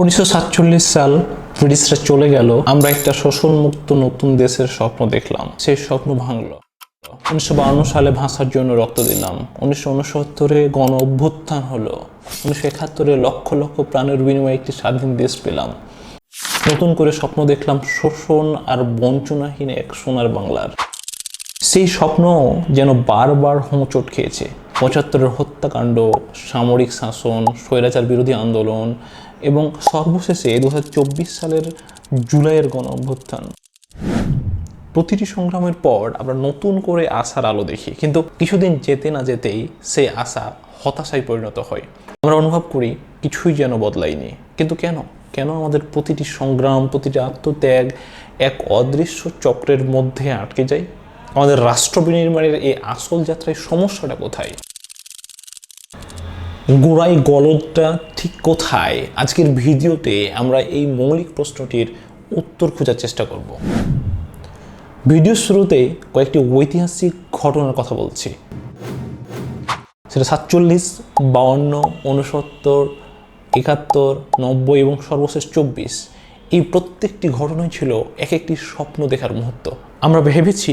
উনিশশো সাতচল্লিশ সাল ব্রিটিশরা চলে গেল। আমরা একটা শোষণমুক্ত নতুন দেশের স্বপ্ন দেখলাম। সেই স্বপ্ন ভাঙলো। উনিশশো সালে ভাষার জন্য রক্ত দিলাম। উনিশশো উনসত্তরে গণ অভ্যুত্থান হলো। উনিশশো একাত্তরে লক্ষ লক্ষ প্রাণের বিনিময়ে একটি স্বাধীন দেশ পেলাম। নতুন করে স্বপ্ন দেখলাম শোষণ আর বঞ্চনাহীন এক সোনার বাংলার। সেই স্বপ্ন যেন বারবার হোঁচট খেয়েছে। পঁচাত্তরের হত্যাকাণ্ড, সামরিক শাসন, স্বৈরাচার বিরোধী আন্দোলন এবং সর্বশেষে দু হাজার চব্বিশ সালের জুলাইয়ের গণ অভ্যুত্থান প্রতিটি সংগ্রামের পর আমরা নতুন করে আশার আলো দেখি, কিন্তু কিছুদিন যেতে না যেতেই সে আশা হতাশায় পরিণত হয়। আমরা অনুভব করি কিছুই যেন বদলায়নি, কিন্তু কেন? কেন আমাদের প্রতিটি সংগ্রাম, প্রতিটি আত্মত্যাগ এক অদৃশ্য চক্রের মধ্যে আটকে যায়? আমাদের রাষ্ট্র বিনির্মাণের এই আসল যাত্রায় সমস্যাটা কোথায়? গোড়াই গলদটা ঠিক কোথায়? আজকের ভিডিওতে আমরা এই মৌলিক প্রশ্নটির উত্তর খোঁজার চেষ্টা করব। ভিডিওর শুরুতে কয়েকটি ঐতিহাসিক ঘটনার কথা বলছি। সেটা সাতচল্লিশ, বাউন্ন উনসত্তর একাত্তর, নব্বই এবং সর্বশেষ চব্বিশ। এই প্রত্যেকটি ঘটনাই ছিল এক একটি স্বপ্ন দেখার মুহূর্ত। আমরা ভেবেছি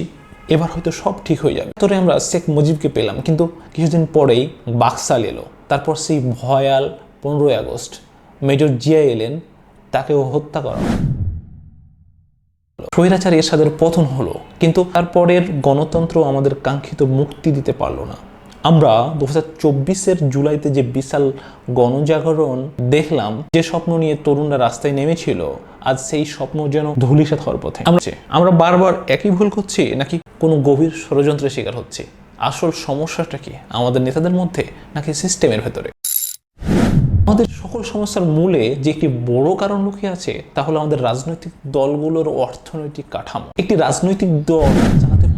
এবার হয়তো সব ঠিক হয়ে যাবে। তোরে আমরা শেখ মুজিবকে পেলাম, কিন্তু কিছুদিন পরেই বাকসাল এলো। তারপর সেই ভয়াল পনেরোই আগস্ট মেজর জিয়া এলেন, তাকেও হত্যা করা। স্বৈরাচার এরশাদের পতন হলো, কিন্তু তারপরের গণতন্ত্র আমাদের কাঙ্ক্ষিত মুক্তি দিতে পারল না। আমরা দু হাজার চব্বিশের জুলাইতে যে বিশাল গণজাগরণ দেখলাম, যে স্বপ্ন নিয়ে তরুণরা রাস্তায় নেমেছিল, আজ সেই স্বপ্ন যেন ধূলিসাৎ হওয়ার পথে। আমরা বারবার একই ভুল করছি, নাকি কোনো গভীর ষড়যন্ত্রের শিকার হচ্ছে? আসল সমস্যাটা কি? আমাদের নেতাদের মধ্যে নাকি সিস্টেমের ভেতরে? আমাদের সকল সমস্যার মূলে যে একটি বড় কারণ লুকিয়ে আছে তাহলে আমাদের রাজনৈতিক দলগুলোর অর্থনৈতিক কাঠামো। একটি রাজনৈতিক দল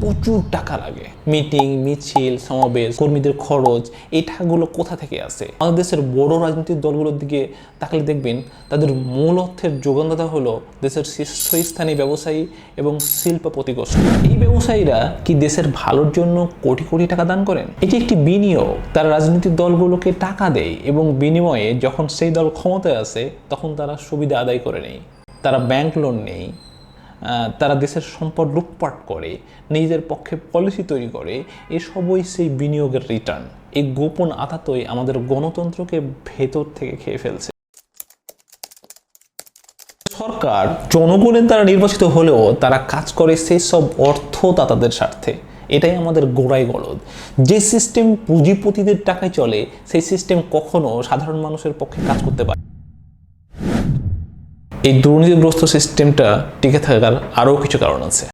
প্রচুর টাকা লাগে। মিটিং, মিছিল, সমাবেশ, কর্মীদের খরচ, এই টাকাগুলো কোথা থেকে আসে? আমাদের দেশের বড় রাজনৈতিক দলগুলোর দিকে তাকালে দেখবেন, তাদের মূল অর্থের যোগানদাতা হলো দেশের শীর্ষস্থানীয় ব্যবসায়ী এবং শিল্পপতি গোষ্ঠী এই ব্যবসায়ীরা কি দেশের ভালোর জন্য কোটি কোটি টাকা দান করেন? এটি একটি বিনিয়োগ। তারা রাজনৈতিক দলগুলোকে টাকা দেয় এবং বিনিময়ে যখন সেই দল ক্ষমতায় আসে, তখন তারা সুবিধা আদায় করে নেয়। তারা ব্যাংক লোন নেই তারা দেশের সম্পদ লুটপাট করে, নিজের পক্ষে পলিসি তৈরি করে, এসবই সেই বিনিয়োগের রিটার্ন এই গোপন আতাতই আমাদের গণতন্ত্রকে ভেতর থেকে খেয়ে ফেলছে। সরকার জনগণের দ্বারা নির্বাচিত হলেও তারা কাজ করে সেই সব অর্থদাতাদের স্বার্থে। এটাই আমাদের গোড়াই গলদ। যে সিস্টেম পুঁজিপতিদের টাকায় চলে, সেই সিস্টেম কখনো সাধারণ মানুষের পক্ষে কাজ করতে পারে। এই দুর্নীতিগ্রস্ত সিস্টেমটা টিকে থাকার আরও কিছু কারণ আছে।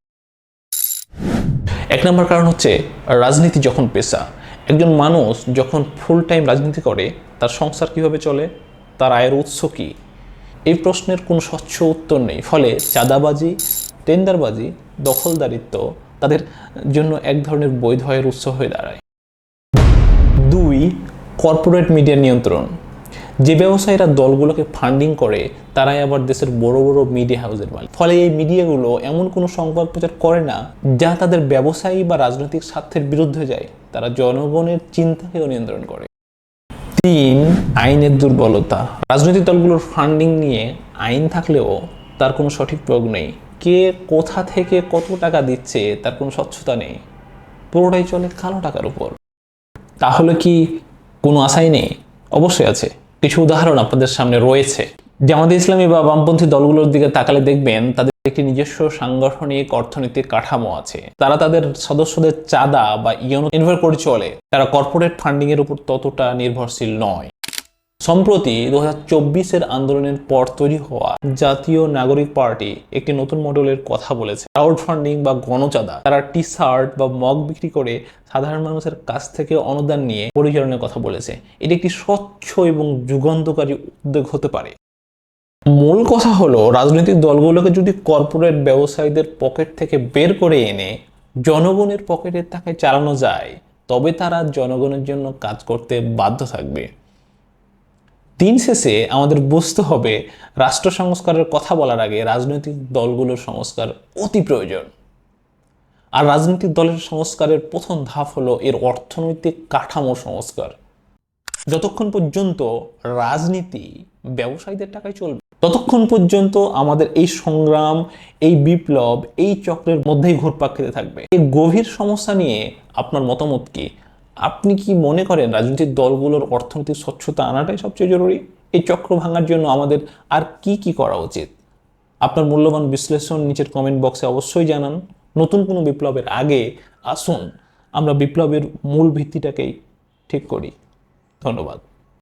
এক নম্বর কারণ হচ্ছে রাজনীতি যখন পেশা, একজন মানুষ যখন ফুল টাইম রাজনীতি করে, তার সংসার কীভাবে চলে, তার আয়ের উৎস কী, এই প্রশ্নের কোনো স্বচ্ছ উত্তর নেই। ফলে চাঁদাবাজি, টেন্ডারবাজি, দখলদারিত্ব তাদের জন্য এক ধরনের বৈধ আয়ের উৎস হয়ে দাঁড়ায়। দুই কর্পোরেট মিডিয়া নিয়ন্ত্রণ। যে ব্যবসায়ীরা দলগুলোকে ফান্ডিং করে, তারাই আবার দেশের বড় বড় মিডিয়া হাউসের মালিক। ফলে এই মিডিয়াগুলো এমন কোনো সংবাদ প্রচার করে না, যা তাদের ব্যবসায়ী বা রাজনৈতিক স্বার্থের বিরুদ্ধে যায়। তারা জনগণের চিন্তাকেও নিয়ন্ত্রণ করে। তিন, আইনের দুর্বলতা। রাজনৈতিক দলগুলোর ফান্ডিং নিয়ে আইন থাকলেও তার কোনো সঠিক প্রয়োগ নেই। কে কোথা থেকে কত টাকা দিচ্ছে তার কোনো স্বচ্ছতা নেই। পুরোটাই চলে কালো টাকার উপর। তাহলে কি কোনো আশাই নেই? অবশ্যই আছে। কিছু উদাহরণ আপনাদের সামনে রয়েছে। জামাতে ইসলামী বা বামপন্থী দলগুলোর দিকে তাকালে দেখবেন, তাদের একটি নিজস্ব সাংগঠনিক অর্থনৈতিক কাঠামো আছে। তারা তাদের সদস্যদের চাঁদা বা ইয়নো ইনভার করে চলে। তারা কর্পোরেট ফান্ডিং এর উপর ততটা নির্ভরশীল নয়। সম্প্রতি দু হাজার আন্দোলনের পর তৈরি হওয়া জাতীয় নাগরিক পার্টি একটি নতুন মডেলের কথা বলেছে। ক্রাউড ফান্ডিং বা গণচাঁদা, তারা টি শার্ট বা মগ বিক্রি করে সাধারণ মানুষের কাছ থেকে অনুদান নিয়ে পরিচালনার কথা বলেছে। এটি একটি স্বচ্ছ এবং যুগান্তকারী উদ্যোগ হতে পারে। মূল কথা হলো, রাজনৈতিক দলগুলোকে যদি কর্পোরেট ব্যবসায়ীদের পকেট থেকে বের করে এনে জনগণের পকেটের টাকায় চালানো যায়, তবে তারা জনগণের জন্য কাজ করতে বাধ্য থাকবে। দিন শেষে আমাদের বুঝতে হবে রাষ্ট্র সংস্কারের কথা বলার আগে রাজনৈতিক দলগুলোর সংস্কার অতি প্রয়োজন। আর রাজনৈতিক দলের সংস্কারের প্রথম ধাপ হলো এর অর্থনৈতিক কাঠামো সংস্কার। যতক্ষণ পর্যন্ত রাজনীতি ব্যবসায়ীদের টাকায় চলবে, ততক্ষণ পর্যন্ত আমাদের এই সংগ্রাম, এই বিপ্লব, এই চক্রের মধ্যেই ঘুরপাক খেতে থাকবে। এই গভীর সমস্যা নিয়ে আপনার মতামত কি? আপনি কি মনে করেন রাজনৈতিক দলগুলোর অর্থনৈতিক স্বচ্ছতা আনাটাই সবচেয়ে জরুরি? এই চক্র ভাঙার জন্য আমাদের আর কি কি করা উচিত? আপনার মূল্যবান বিশ্লেষণ নিচের কমেন্ট বক্সে অবশ্যই জানান। নতুন কোনো বিপ্লবের আগে আসুন, আমরা বিপ্লবের মূল ভিত্তিটাকেই ঠিক করি। ধন্যবাদ।